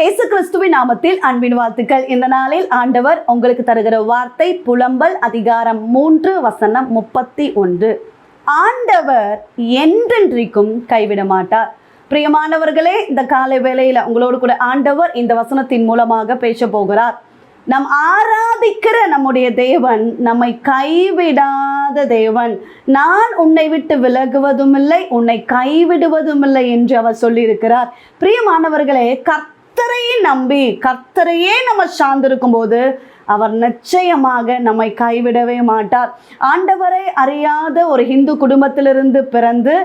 இயேசு கிறிஸ்துவின் நாமத்தில் அன்பின் வாழ்த்துக்கள். இந்த நாளில் ஆண்டவர் உங்களுக்கு தருகிற வார்த்தை புலம்பல் அதிகாரம் மூன்று வசனம் முப்பத்தி ஒன்று. ஆண்டவர் என்றென்றைக்கும் கைவிட மாட்டார். பிரியமானவர்களே இந்த காலை வேளையில் உங்களோடு கூட ஆண்டவர் இந்த வசனத்தின் மூலமாக பேச போகிறார். நம் ஆராதிக்கிற நம்முடைய தேவன் நம்மை கைவிடாத தேவன். நான் உன்னை விட்டு விலகுவதும் இல்லை உன்னை கைவிடுவதும் இல்லை என்று அவர் சொல்லியிருக்கிறார். பிரியமானவர்களே கர்த்தரையே நம்பி கர்த்தரையே நம்ம சார்ந்திருக்கும் போது அவர் நிச்சயமாக நம்மை கைவிடவே மாட்டார். ஆண்டவரை அறியாத ஒரு இந்து குடும்பத்திலிருந்து பிறந்து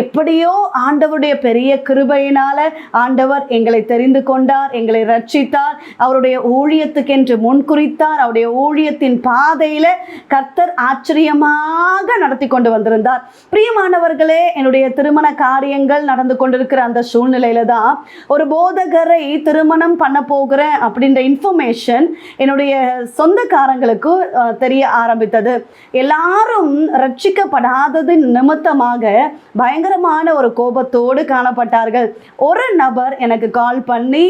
எப்படியோ ஆண்டவருடைய பெரிய கிருபையினால ஆண்டவர் எங்களை தெரிந்து கொண்டார் எங்களை ரட்சித்தார் அவருடைய ஊழியத்துக்கென்று முன்குறித்தார் அவருடைய ஊழியத்தின் பாதையில கர்த்தர் ஆச்சரியமாக நடத்தி கொண்டு வந்திருந்தார். பிரியமானவர்களே என்னுடைய திருமண காரியங்கள் நடந்து கொண்டிருக்கிற அந்த சூழ்நிலையில தான் ஒரு போதகரை திருமணம் பண்ண போகிறேன் அப்படின்ற இன்ஃபர்மேஷன் என்னுடைய சொந்தக்காரங்களுக்கு தெரிய ஆரம்பித்தது. எல்லாரும் ரட்சிக்கப்படாதது நிமித்தமாக பயங்கரமான ஒரு கோபத்தோடு காணப்பட்டார்கள். ஒரு நபர் எனக்கு கால் பண்ணி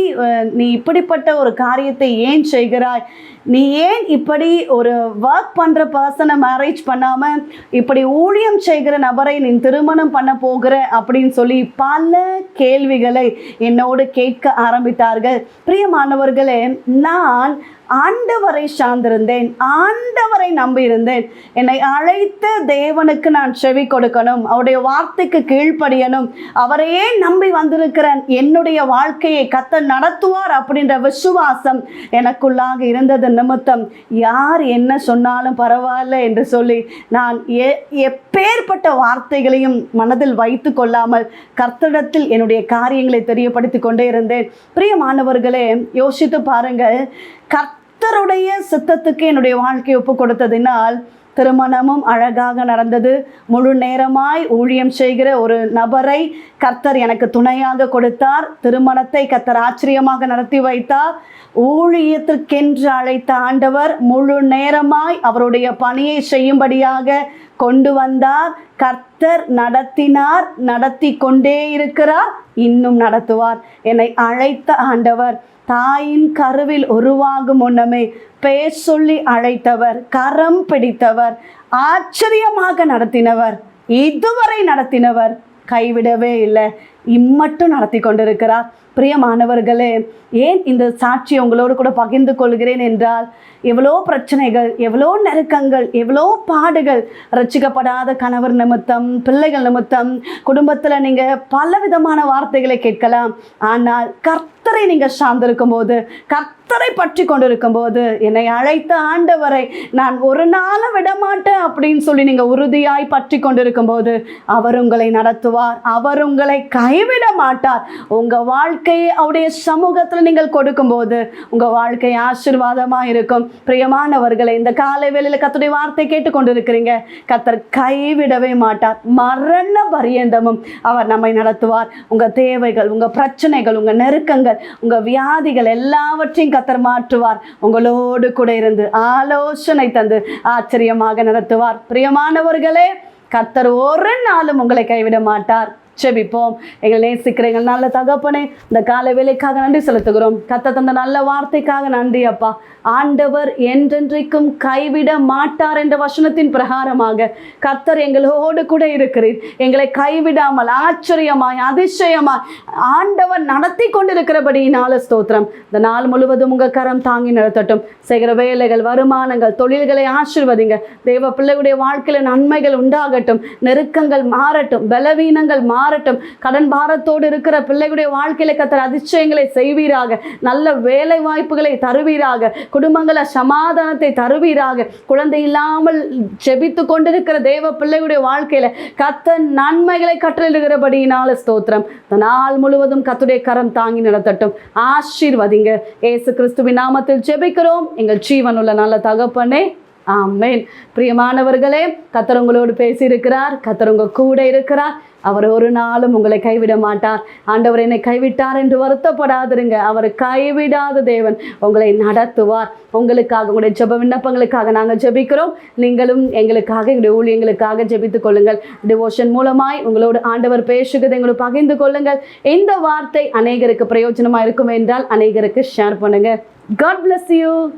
நீ இப்படிப்பட்ட ஒரு காரியத்தை ஏன் செய்கிறாய்? நீ ஏன் இப்படி ஒரு ஒர்க் பண்ணுற பர்சனை மேரேஜ் பண்ணாமல் இப்படி ஊழியம் செய்கிற நபரை நீ திருமணம் பண்ண போகிற? அப்படின்னு சொல்லி பல கேள்விகளை என்னோடு கேட்க ஆரம்பித்தார்கள். பிரியமானவர்களே நான் ஆண்டவரை சார்ந்திருந்தேன் ஆண்டவரை நம்பியிருந்தேன். என்னை அழைத்த தேவனுக்கு நான் செவி கொடுக்கணும் அவருடைய வார்த்தைக்கு கீழ்ப்படியணும். அவரையே நம்பி வந்திருக்கிறேன் என்னுடைய வாழ்க்கையை கத்த நடத்துவார் அப்படின்ற விசுவாசம் எனக்குள்ளாக இருந்தது நிமித்தம். யார் என்ன சொன்னாலும் பரவாயில்ல என்று சொல்லி நான் எ எப்பேற்பட்ட வார்த்தைகளையும் மனதில் வைத்து கொள்ளாமல் கர்த்தடத்தில் என்னுடைய காரியங்களை தெரியப்படுத்தி கொண்டே இருந்தேன். பிரியமானவர்களே யோசித்து பாருங்கள் கர்த்தருடைய சித்தத்துக்கு என்னுடைய வாழ்க்கையை ஒப்பு கொடுத்ததினால் திருமணமும் அழகாக நடந்தது. முழு நேரமாய் ஊழியம் செய்கிற ஒரு நபரை கர்த்தர் எனக்கு துணையாக கொடுத்தார். திருமணத்தை கர்த்தர் ஆச்சரியமாக நடத்தி வைத்தார். ஊழியத்திற்கென்று அழைத்த ஆண்டவர் முழு நேரமாய் அவருடைய பணியை செய்யும்படியாக கொண்டு வந்தார். கர்த்தர் நடத்தினார் நடத்தி கொண்டே இருக்கிறார் இன்னும் நடத்துவார் என்னை அழைத்த ஆண்டவர். தாயின் கருவில் உருவாகும் முன்னமே பெயர் சொல்லி அழைத்தவர் கரம் பிடித்தவர் ஆச்சரியமாக நடத்தினவர் இதுவரை நடத்தினவர் கைவிடவே இல்லை. இம்மட்டும் நடத்தி கொண்டிருக்கிறார். பிரியமானவர்களே ஏன் இந்த சாட்சி உங்களோடு கூட பகிர்ந்து கொள்கிறேன் என்றால் எவ்வளோ பிரச்சனைகள் எவ்வளோ நெருக்கங்கள் எவ்வளோ பாடுகள் ரசிக்கப்படாத கணவர் நிமித்தம் பிள்ளைகள் நிமித்தம். குடும்பத்தில் நீங்கள் பல விதமான வார்த்தைகளை கேட்கலாம். ஆனால் கர்த்தரை நீங்கள் சார்ந்திருக்கும் போது கர்த்தரை பற்றி கொண்டிருக்கும் போது என்னை அழைத்த ஆண்டவரை நான் ஒரு நாளும் விடமாட்டேன் அப்படின்னு சொல்லி நீங்கள் உறுதியாய் பற்றி கொண்டிருக்கும் போது அவர் உங்களை நடத்துவார் அவர் உங்களை கைவிட மாட்டார். உங்கள் வாழ்க்கையை அவருடைய சமூகத்தில் நீங்கள் கொடுக்கும்போது உங்கள் வாழ்க்கை ஆசீர்வாதமாக இருக்கும். பிரியமானவர்களை இந்த காலை வேளையில் கத்துடைய வார்த்தை கேட்டுக்கொண்டிருக்கிறீங்க. கத்தர் கைவிடவே மாட்டார். மரண பரியந்தமும் அவர் நம்மை நடத்துவார். உங்கள் தேவைகள் உங்கள் பிரச்சனைகள் உங்கள் நெருக்கங்கள் உங்கள் வியாதிகள் எல்லாவற்றையும் கத்தர் மாற்றுவார். உங்களோடு கூட இருந்து ஆலோசனை தந்து ஆச்சரியமாக நடத்துவார். பிரியமானவர்களே கத்தர் ஒரு நாளும் உங்களை கைவிட மாட்டார். ஜெபிப்போம் எங்களை நேசிக்கிற எங்கள் நல்ல தகப்பனே இந்த கால வேலைக்காக நன்றி செலுத்துகிறோம். கத்த தந்த நல்ல வார்த்தைக்காக நன்றி அப்பா. ஆண்டவர் என்றென்றைக்கும் கைவிட மாட்டார் என்ற வசனத்தின் பிரகாரமாக கர்த்தர் எங்களோடு கூட இருக்கிறீர். எங்களை கைவிடாமல் ஆச்சரியமாய் அதிசயமாய் ஆண்டவர் நடத்தி கொண்டிருக்கிறபடியினால ஸ்தோத்திரம். இந்த நாள் முழுவதும் உங்கள் கரம் தாங்கி நடத்தட்டும் செய்கிற வேலைகள் வருமானங்கள் தொழில்களை ஆசிர்வதிங்க. தேவ பிள்ளைகளுடைய வாழ்க்கையில நன்மைகள் உண்டாகட்டும். நெருக்கங்கள் மாறட்டும். பலவீனங்கள் மாறட்டும். கடன் பாரத்தோடு இருக்கிற பிள்ளைகளுடைய வாழ்க்கையில கத்தர் அதிசயங்களை செய்வீராக. நல்ல வேலை வாய்ப்புகளை தருவீராக. குடும்பங்கள சமாதானத்தை தருவீராக. குழந்தை இல்லாமல் செபித்து கொண்டிருக்கிற தேவ பிள்ளைகளுடைய வாழ்க்கையில கத்த நன்மைகளை கற்றளிடுகிறபடியினால ஸ்தோத்திரம். நாள் முழுவதும் கத்துடைய கரம் தாங்கி நடத்தட்டும். ஆசீர்வதிங்க. ஏசு கிறிஸ்துவின் நாமத்தில் ஜெபிக்கிறோம். எங்கள் ஜீவனுள்ள நல்ல தகப்பனே ஆமேன். பிரியமானவர்களே கத்தர் உங்களோடு பேசியிருக்கிறார் கத்தர் உங்கள் கூட இருக்கிறார். அவர் ஒரு நாளும் உங்களை கைவிட மாட்டார். ஆண்டவர் என்னை கைவிட்டார் என்று வருத்தப்படாதிருங்க. அவர் கைவிடாத தேவன் உங்களை நடத்துவார். உங்களுக்காக உங்களுடைய ஜெப விண்ணப்பங்களுக்காக நாங்கள் ஜெபிக்கிறோம். நீங்களும் எங்களுக்காக எங்களுடைய ஊழியங்களுக்காக ஜெபித்துக் கொள்ளுங்கள். டிவோஷன் மூலமாய் உங்களோடு ஆண்டவர் பேசுகிறதை எங்களோட பகிர்ந்து கொள்ளுங்கள். இந்த வார்த்தை அநேகருக்கு பிரயோஜனமாக இருக்கும் என்றால் அநேகருக்கு ஷேர் பண்ணுங்கள் காட் பிளஸ் யூ